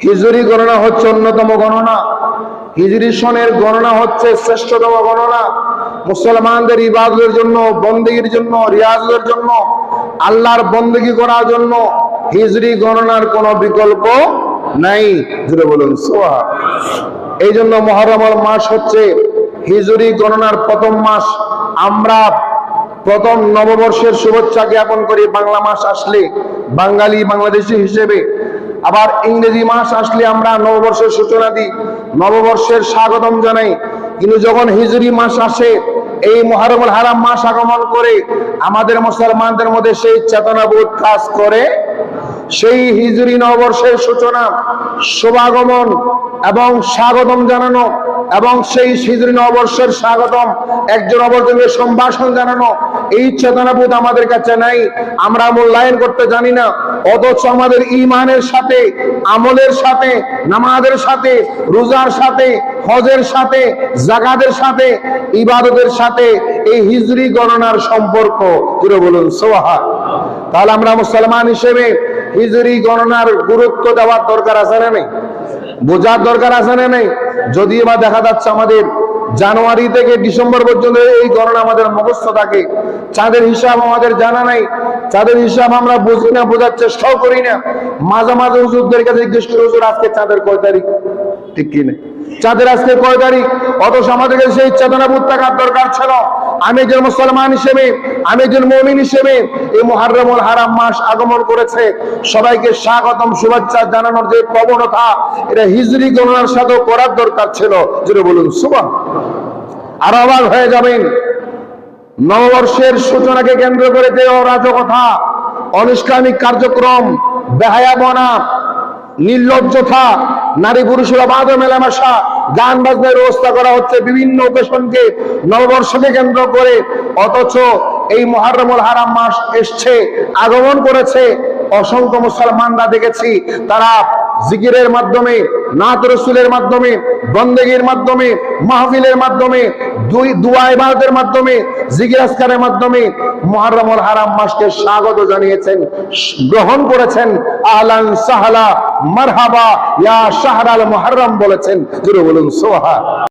হিজরি গণনা হচ্ছে অন্যতম গণনা। হিজরি সনের গণনা হচ্ছে শ্রেষ্ঠতম গণনা। মুসলমানদের ইবাদতের জন্য বন্দীর জন্য, রিয়াজের জন্য, আল্লাহর বন্দী করার জন্য হিজরি গণনার কোনো বিকল্প নাই। জুড়ে বলুন সোহা এই জন্য মহরমল মাস হচ্ছে হিজরি গণনার প্রথম মাস। আমরা প্রথম নববর্ষের শুভেচ্ছা জ্ঞাপন করি বাংলা মাস আসলে বাঙালি বাংলাদেশি হিসেবে। আবার ইংরেজি মাস আসলে আমরা নববর্ষের সূচনা দিই। নববর্ষের স্বাগতম জানাই। কিন্তু যখন হিজুরি মাস আসে, এই মহারমুল হারাম মাস আগমন করে আমাদের মুসলমানদের মধ্যে সেই চেতনাবোধ কাজ করে, সেই হিজুরি নববর্ষের সূচনা, শুভাগমন এবং স্বাগতম জানানো এবং সেই হিজরি নববর্ষের স্বাগতম। একজন অপরজনকে সম্ভাষণ জানানো এই চেতনাবোধ আমাদের কাছে নাই। আমরা মূল্যায়ন করতে জানি না। অথচ আমাদের ইমানের সাথে, আমলের সাথে, নামাজের সাথে, রোজার সাথে, হজের সাথে, জাকাতের সাথে, ইবাদতের সাথে এই হিজরি গণনার সম্পর্ক। জুড়ে বলুন সোহা তাহলে আমরা মুসলমান হিসেবে হিজরি গণনার গুরুত্ব দেওয়ার দরকার আছে না নেই? বোঝার দরকার আছে না নেই? যদিও বা দেখা যাচ্ছে আমাদের জানুয়ারি থেকে ডিসেম্বর পর্যন্ত এই গণনা আমাদের মুখস্থ থাকে। চাঁদের হিসাব আমাদের জানা নাই চাঁদের হিসাব আমরা বুঝি না, বোঝার চেষ্টাও করি না, মাঝে মাঝে হুজুরদের কাছে জিজ্ঞেস করি, হুজুর, আজকে চাঁদের কয় তারিখ? ঠিক কিনা চাঁদের আজকে কয় তারিখ? অথচ আমাদেরকে সেই চেতনা বুধ থাকার দরকার ছিল। আমি একজন মুসলমান হিসেবে, আমি একজন মমিন হিসেবে এই মুহাররমুল হারাম মাস আগমন করেছে। সবাইকে স্বাগতম, শুভেচ্ছা জানানোর যে প্রবণতা, এটা হিজরি গণনার সাথেও করার দরকার ছিল। যেটা বলুন সুবাহ আর অবাক হয়ে যাবেন। নববর্ষের সূচনাকে কেন্দ্র করে যে অরাজকতা অনিষ্কামিক কার্যক্রম বেহায়াবনা নির্লজ্জতা নারী পুরুষের অবাধ মেলামেশা, গান বাজনার ব্যবস্থা করা হচ্ছে বিভিন্ন ওকেশনকে নববর্ষকে কেন্দ্র করে। অথচ এই মহারমুল হারাম মাস এসছে, আগমন করেছে। অসংখ্য মুসলমানরা দেখেছি, তারা জিকিরের মাধ্যমে, নাত রসুলের মাধ্যমে, বন্দেগীর মাধ্যমে, মাহফিলের মাধ্যমে, দুই, দুয়া ইবাদতের মাধ্যমে, জিকির আসকারের মাধ্যমে মুহররমুল হারাম মাসকে স্বাগত জানিয়েছেন, গ্রহণ করেছেন, আহলান সাহলা, মারহাবা, ইয়া শাহরাল মুহররম বলেছেন। জুরু বলুন সোহা